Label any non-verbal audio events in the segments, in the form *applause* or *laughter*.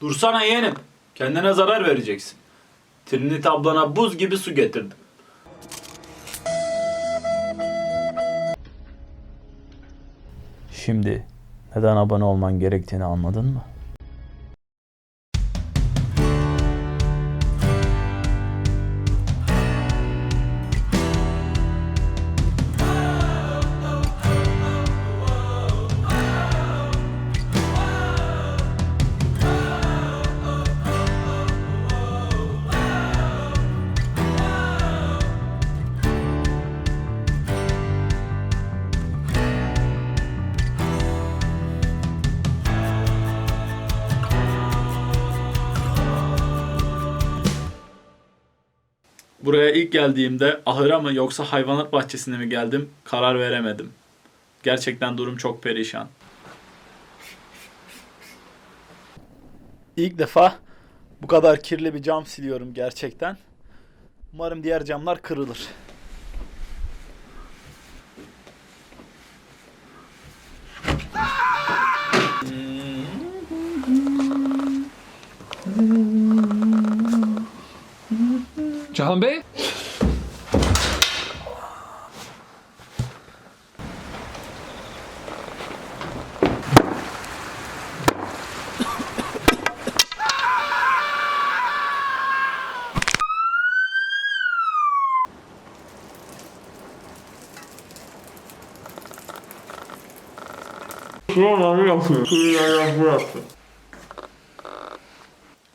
Dursana yeğenim. Kendine zarar vereceksin. Trinit ablana buz gibi su getirdim. Şimdi neden abone olman gerektiğini anladın mı? Buraya ilk geldiğimde ahıra mı yoksa hayvanat bahçesine mi geldim karar veremedim. Gerçekten durum çok perişan. İlk defa bu kadar kirli bir cam siliyorum gerçekten. Umarım diğer camlar kırılır. *laughs* Cihan Bey?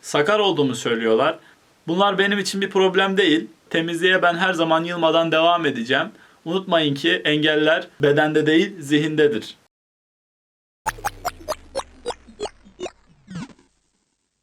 Sakar olduğumu söylüyorlar. Bunlar benim için bir problem değil. Temizliğe ben her zaman yılmadan devam edeceğim. Unutmayın ki engeller bedende değil zihindedir.